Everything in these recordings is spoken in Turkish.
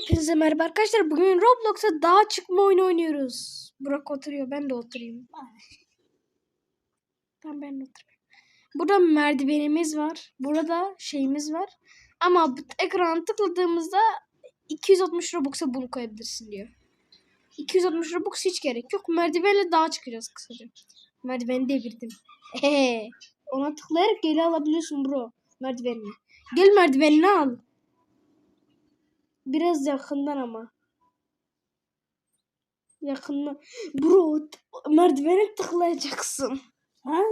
Hepinize merhaba arkadaşlar. Bugün Roblox'a dağa çıkma oyunu oynuyoruz. Burak oturuyor. Ben de oturayım. Tamam ben de oturayım. Burada merdivenimiz var. Burada şeyimiz var. Ama bu ekranı tıkladığımızda 260 Robux'a bunu koyabilirsin diyor. 260 Robux hiç gerek yok. Merdivenle dağa çıkacağız kısaca. Merdiveni devirdim. Ehe. Ona tıklayarak geri alabiliyorsun bro. Merdivenini. Gel merdivenini al. Biraz yakından ama. Yakından. Bro merdivene tıklayacaksın. Ha.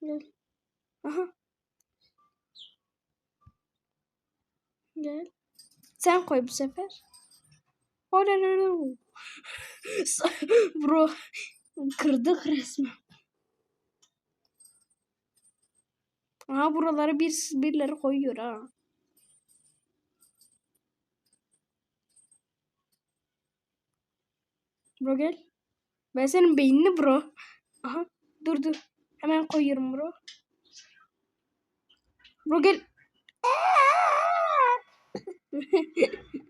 Gel. Aha. Gel. Sen koy bu sefer. Bro kırdık resmen. Aha buraları bir birileri koyuyor ha. Bro gel. Ben senin beynini bro. Aha dur dur. Hemen koyuyorum bro. Bro gel.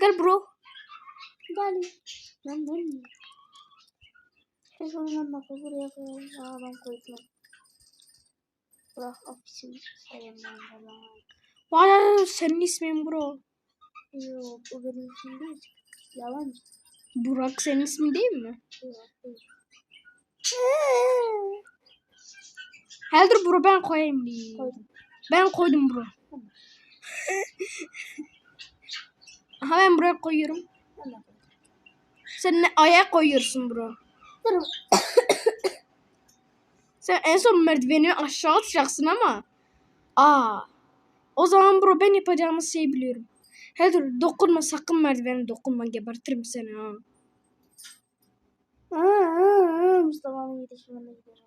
gel bro. Gel. Ben ben Sonra bak buraya koyalım. Aa ben koydum. Bırak ofisim sayın ben falan. Vay senin ismin bro. Yok o benim için değil. Yalancı. Burak senin ismin değil mi? Yok değil. Heldur bro ben koyayım diye. Koydum. Ben koydum bro. Aha ben buraya koyuyorum. Sen ne aya koyuyorsun bro. Dur. Sen en son merdiveni aşağı atacaksın ama. Aa. O zaman bro ben yapacağımız şeyi biliyorum. Heldur dokunma sakın merdivene dokunma gebertirim seni ha. Mustafa'nın yetişimine gidiyorum.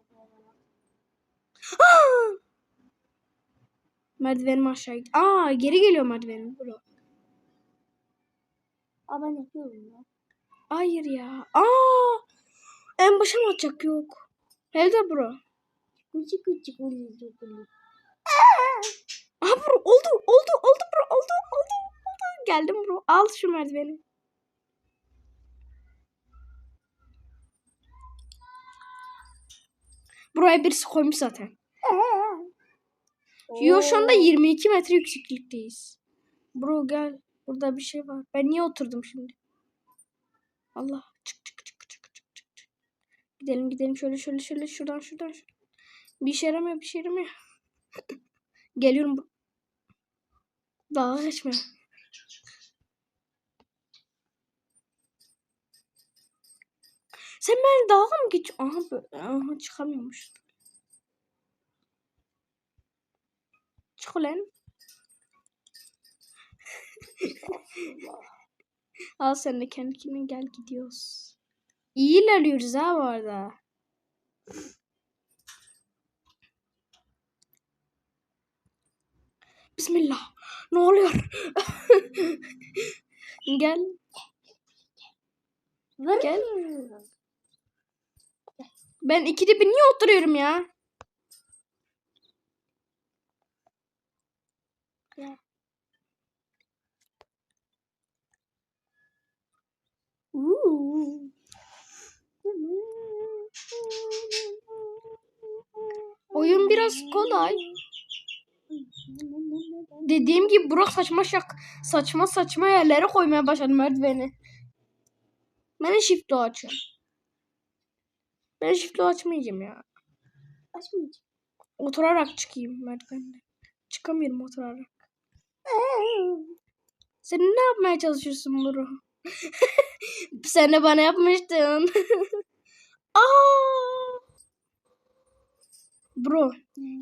Merdivenim aşağı gitti. Aa geri geliyor merdivenim bro. Aa ben yapıyorum ya. Hayır ya. Aa. En başa mı atacak yok. Heldur bro. Küçük küçük oluyor. Aha bro oldu oldu oldu bro oldu oldu oldu. Geldim bro. Al şu merdiveni. Buraya birisi koymuş zaten. Yo şu anda 22 metre yükseklikteyiz. Bro gel. Burada bir şey var. Ben niye oturdum şimdi? Allah. Çık. çık. Gidelim gidelim şöyle şöyle şöyle şuradan şuradan. şuradan. Bir işe yaramıyor bir şey yaramıyor. Geliyorum. Dağa geçme. Sen beni dağa mı geç? Aha, böyle. Aha çıkamıyormuş. Çık ulan. Al sen de kendine gel gidiyoruz. İyi ilerliyoruz ha bu arada. Bismillah. Ne oluyor? gel. Gel. Ben ikide bir niye oturuyorum ya? Uuu. Oyun biraz kolay. Dediğim gibi Burak saçma şak saçma saçma yerlere koymaya başladı merdiveni. Ben shift'i açıyorum. Ben shift'i açmayacağım ya. Açmayacağım. Oturarak çıkayım merdivenden. Çıkamıyorum oturarak. Sen ne yapmaya çalışıyorsun Bro? Sen de bana yapmıştın. Aa! Bro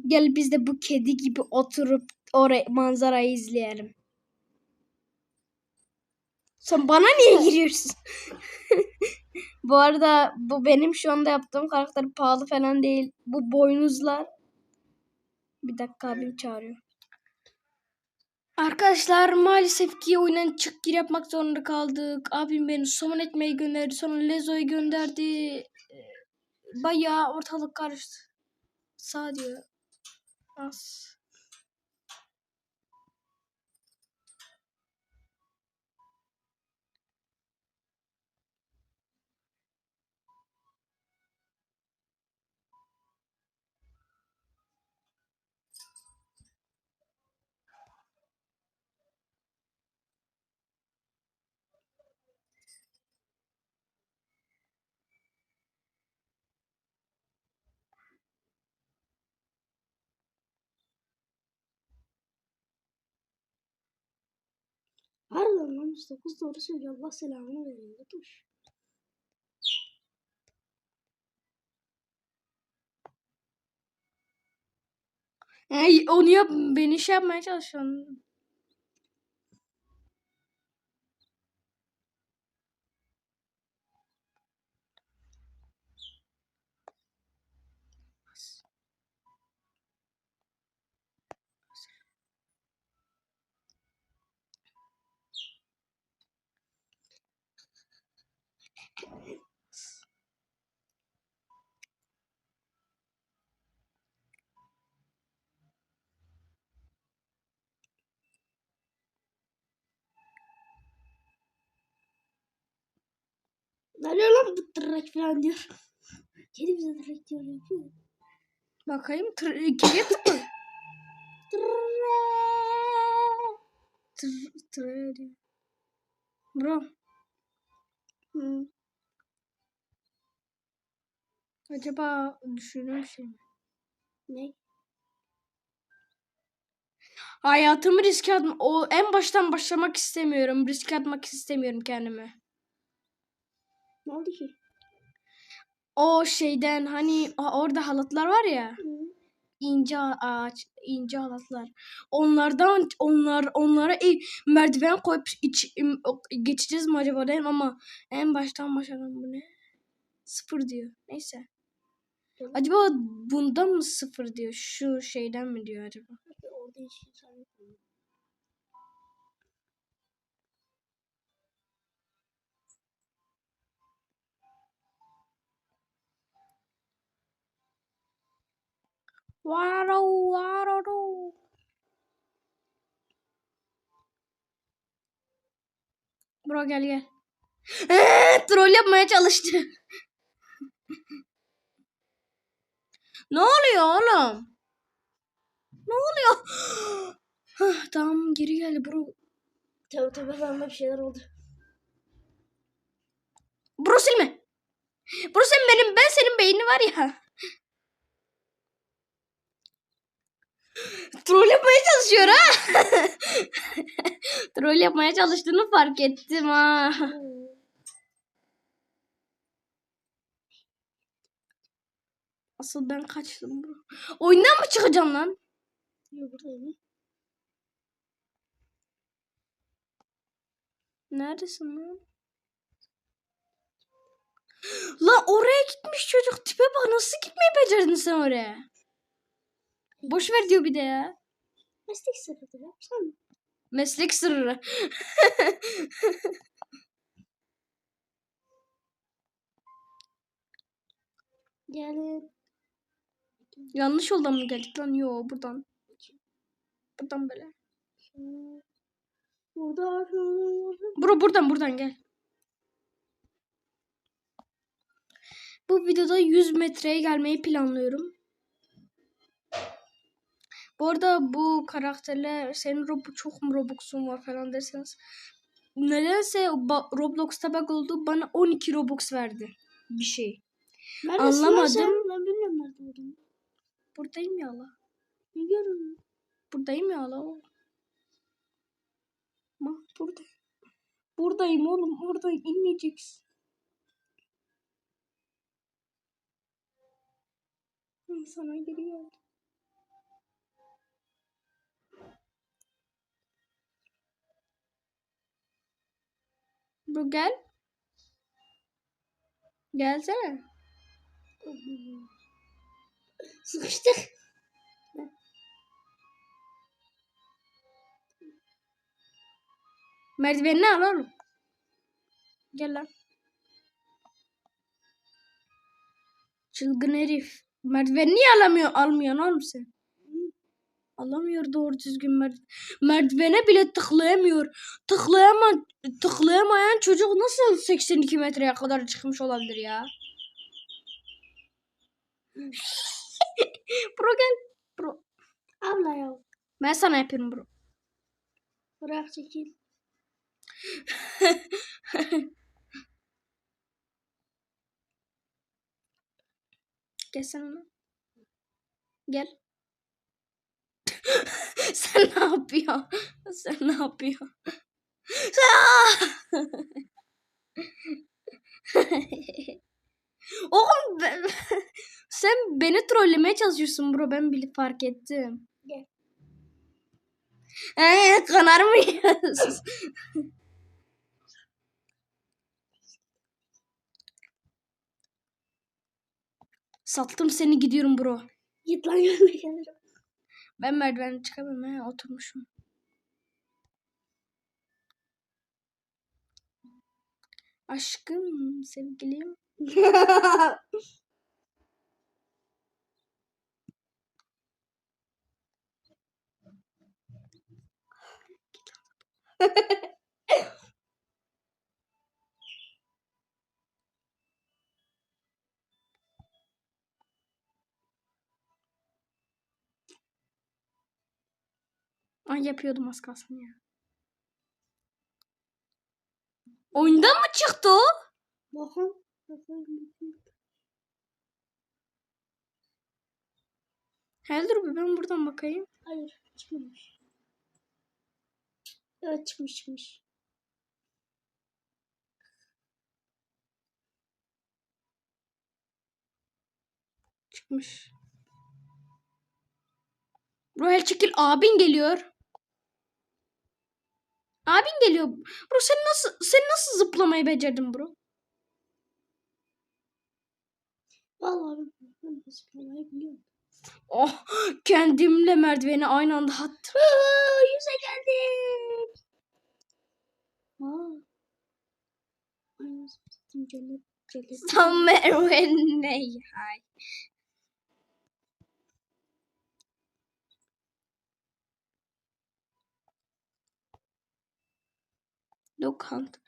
gel biz de bu kedi gibi oturup oraya manzarayı izleyelim. Sen bana niye giriyorsun? bu arada bu benim şu anda yaptığım karakter pahalı falan değil. Bu boynuzlar. Bir dakika abim çağırıyor. Arkadaşlar maalesef ki oyundan çık gir yapmak zorunda kaldık. Abim beni summon etmeyi gönderdi. Sonra Lezo'yu gönderdi. Ee, bayağı ortalık karıştı. Sağ diyor. Az. Harbiden lan 109 doğru söylüyor. Allah selamını veriyor. Dur. Ey, onu yap beni şey yapmaya çalışıyorsun. Ne diyor lan bu tırnak falan diyor. Kedi bize tırnak diyor. Bakayım. Tır, ikiye tıkla. Tır, tır diyor. Bro. Acaba düşündüğüm şey mi? Ne? Hayatımı riske atma. O en baştan başlamak istemiyorum. Riske atmak istemiyorum kendime. Ne oldu ki? O şeyden hani orada halatlar var ya. Hı. ince ağaç, ince halatlar. Onlardan onlar onlara e, merdiven koyup iç, geçeceğiz mi acaba dedim ama en baştan başladım bu ne? Sıfır diyor. Neyse. Tamam. Acaba bundan mı sıfır diyor? Şu şeyden mi diyor acaba? Orada hiç insan yok. Varo, varo, ro. Bro gel gel. Eee, troll yapmaya çalıştı. ne oluyor oğlum? Ne oluyor? Tamam geri geldi bro. Tabii tabii bende bir şeyler oldu. Bro silme. Bro sen benim ben senin beyni var ya. Troll yapmaya çalışıyor ha. Troll yapmaya çalıştığını fark ettim ha. Asıl ben kaçtım bro. Oyundan mı çıkacağım lan? Neredesin lan? Lan oraya gitmiş çocuk. Tipe bak nasıl gitmeyi becerdin sen oraya? Boş ver diyor bir de ya. Meslek sırrıdır yapsana. Meslek sırrı. Yani Yanlış yoldan mı geldik lan? Yo buradan. Buradan böyle. burada Bro buradan buradan gel. Bu videoda 100 metreye gelmeyi planlıyorum. Bu arada bu karakterle senin Rob çok mu Robux'un var falan derseniz nedense Roblox'ta bug oldu bana 12 Robux verdi bir şey. Neredesin Anlamadım. sen? Ben bilmiyorum nerede olduğunu. Buradayım ya Allah. Biliyorum. Buradayım ya Allah. Bak burada. Buradayım oğlum. Buradayım. inmeyeceksin. Sana geri Bu gel. Gelsene. Sıkıştık. Merdivenini al oğlum. Gel lan. Çılgın herif. Merdiveni niye alamıyor? Almıyorsun oğlum sen. Alamıyor doğru düzgün merdiven. Merdivene bile tıklayamıyor. Tıklayama, tıklayamayan çocuk nasıl 82 metreye kadar çıkmış olabilir ya? bro gel. Bro. Abla ya. Ben sana yapıyorum bro. Bırak çekil. Gel sen ona. Gel. sen ne yapıyorsun? Sen ne yapıyorsun? Oğlum ben- sen beni trollemeye çalışıyorsun bro ben bile fark ettim. Gel. Ee, kanar mıyız? Sattım seni gidiyorum bro. Git lan yanına gelirim. Ben merdiven çıkamıyorum he oturmuşum. Aşkım, sevgilim. Ay yapıyordum az kalsın ya. Oyundan mı çıktı o? Bakın. Hele dur bir ben buradan bakayım. Hayır çıkmamış. Evet çıkmış çıkmış. Çıkmış. Royal çekil abin geliyor. Abin geliyor. Bro sen nasıl sen nasıl zıplamayı becerdin bro? Vallahi ben zıplamayı biliyorum. Oh kendimle merdiveni aynı anda attım. Yüze geldik. Aa. Cennet. Somewhere ne hay. Lokant.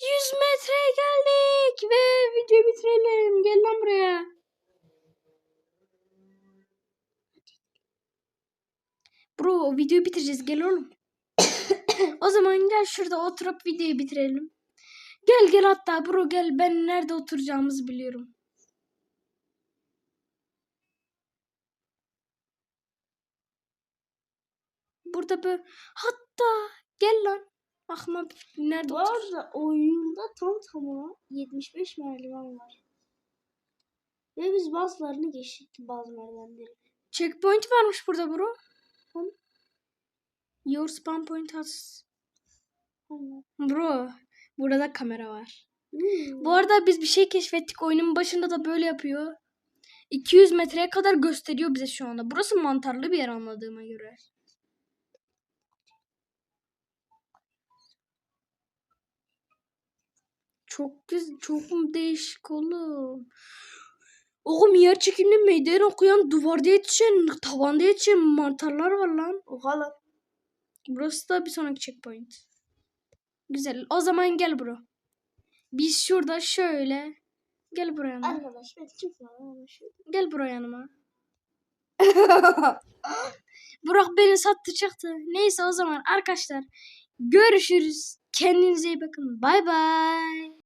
100 metreye geldik ve videoyu bitirelim. Gel lan buraya. Bro videoyu bitireceğiz gel oğlum. o zaman gel şurada oturup videoyu bitirelim. Gel gel hatta bro gel ben nerede oturacağımızı biliyorum. Burada böyle hatta gel lan. Bakma nerede Bu arada oyunda tam tamına 75 merdiven var. Ve biz bazılarını geçtik bazı merdivenleri. Checkpoint varmış burada bro. Hani? Your spawn point has. Aynen. Bro burada kamera var. Hmm. Bu arada biz bir şey keşfettik. Oyunun başında da böyle yapıyor. 200 metreye kadar gösteriyor bize şu anda. Burası mantarlı bir yer anladığıma göre. Çok güzel, çok mu değişik oğlum. Oğlum yer çekimli meydan okuyan, duvarda yetişen, tavanda yetişen mantarlar var lan. Oha lan. Burası da bir sonraki checkpoint. Güzel. O zaman gel bro. Biz şurada şöyle. Gel buraya yanıma. Arkadaş ben çıkma lan şu. Gel buraya yanıma. Burak beni sattı çıktı. Neyse o zaman arkadaşlar görüşürüz. Kendinize iyi bakın. Bay bay.